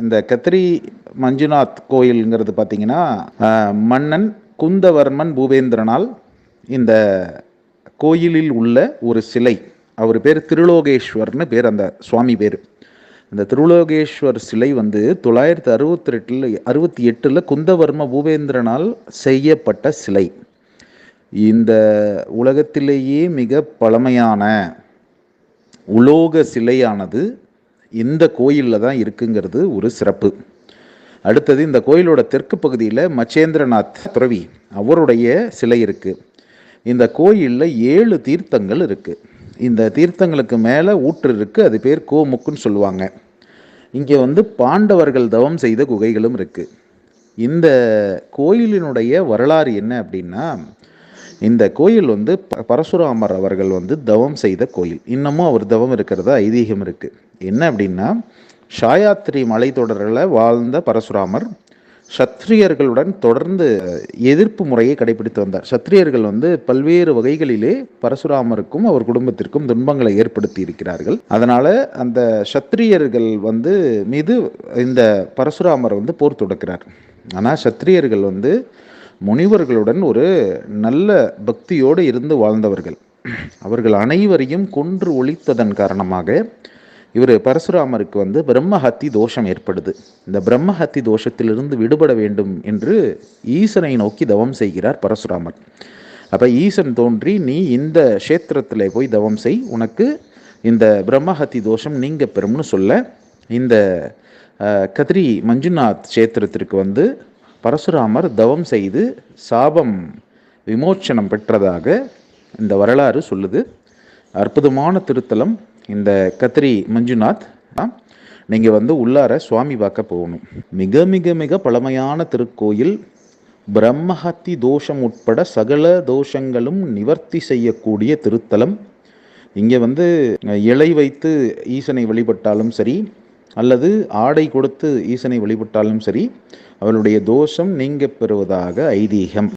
இந்த கத்திரி மஞ்சுநாத் கோயில்ங்கிறது பார்த்தீங்கன்னா மன்னன் குந்தவர்மன் பூபேந்திரனால் இந்த கோயிலில் உள்ள ஒரு சிலை. அவர் பேர் திருலோகேஸ்வர்னு பேர் அந்த சுவாமி பேர். இந்த திருலோகேஸ்வர் சிலை வந்து தொள்ளாயிரத்தி அறுபத்தி ரெட்டில் அறுபத்தி எட்டில் குந்தவர்ம பூபேந்திரனால் செய்யப்பட்ட சிலை. இந்த உலகத்திலேயே மிக பழமையான உலோக சிலையானது இந்த கோயிலில் தான் இருக்குங்கிறது ஒரு சிறப்பு. அடுத்தது இந்த கோயிலோட தெற்கு பகுதியில் மச்சேந்திரநாத் துறவி அவருடைய சிலை இருக்குது இந்த கோயிலில் ஏழு தீர்த்தங்கள் இருக்குது இந்த தீர்த்தங்களுக்கு மேலே ஊற்று இருக்குது அது பேர் கோமுக்குன்னு சொல்லுவாங்க. இங்கே வந்து பாண்டவர்கள் தவம் செய்த குகைகளும் இருக்குது இந்த கோயிலினுடைய வரலாறு என்ன அப்படின்னா இந்த கோயில் வந்து ப- பரசுராமர் அவர்கள் வந்து தவம் செய்த கோயில். இன்னமும் அவர் தவம் இருக்கிறதா ஐதீகம் இருக்குது என்ன அப்படின்னா ஷாயாத்ரி மலைத்தொடரில் வாழ்ந்த பரசுராமர் சத்திரியர்களுடன் தொடர்ந்து எதிர்ப்பு முறையை கடைபிடித்து வந்தார். சத்திரியர்கள் வந்து பல்வேறு வகைகளிலே பரசுராமருக்கும் அவர் குடும்பத்திற்கும் துன்பங்களை ஏற்படுத்தி இருக்கிறார்கள் அதனால அந்த சத்திரியர்கள் வந்து மீது இந்த பரசுராமர் வந்து போர் தொடுக்கிறார். ஆனால் சத்திரியர்கள் வந்து முனிவர்களுடன் ஒரு நல்ல பக்தியோடு இருந்து வாழ்ந்தவர்கள். அவர்கள் அனைவரையும் கொன்று ஒழித்ததன் காரணமாக இவர் பரசுராமருக்கு வந்து பிரம்மஹத்தி தோஷம் ஏற்படுது. இந்த பிரம்மஹத்தி தோஷத்திலிருந்து விடுபட வேண்டும் என்று ஈசனை நோக்கி தவம் செய்கிறார் பரசுராமர். அப்போ ஈசன் தோன்றி நீ இந்த க்ஷேத்திரத்தில் போய் தவம் செய். உனக்கு இந்த பிரம்மஹத்தி தோஷம் நீங்க பெறும்னு சொல்ல இந்த கதிரி மஞ்சுநாத் க்ஷேத்திரத்திற்கு வந்து பரசுராமர் தவம் செய்து சாபம் விமோச்சனம் பெற்றதாக இந்த வரலாறு சொல்லுது. அற்புதமான திருத்தலம் இந்த கத்திரி மஞ்சுநாத். நீங்கள் வந்து உள்ளார சுவாமி பார்க்க போகணும். மிக மிக மிக பழமையான திருக்கோயில் பிரம்மஹத்தி தோஷம் உட்பட சகல தோஷங்களும் நிவர்த்தி செய்யக்கூடிய திருத்தலம். இங்கே வந்து இலை வைத்து ஈசனை வழிபட்டாலும் சரி அல்லது ஆடை கொடுத்து ஈசனை வழிபட்டாலும் சரி அவளுடைய தோஷம் நீங்க பெறுவதாக ஐதீகம்.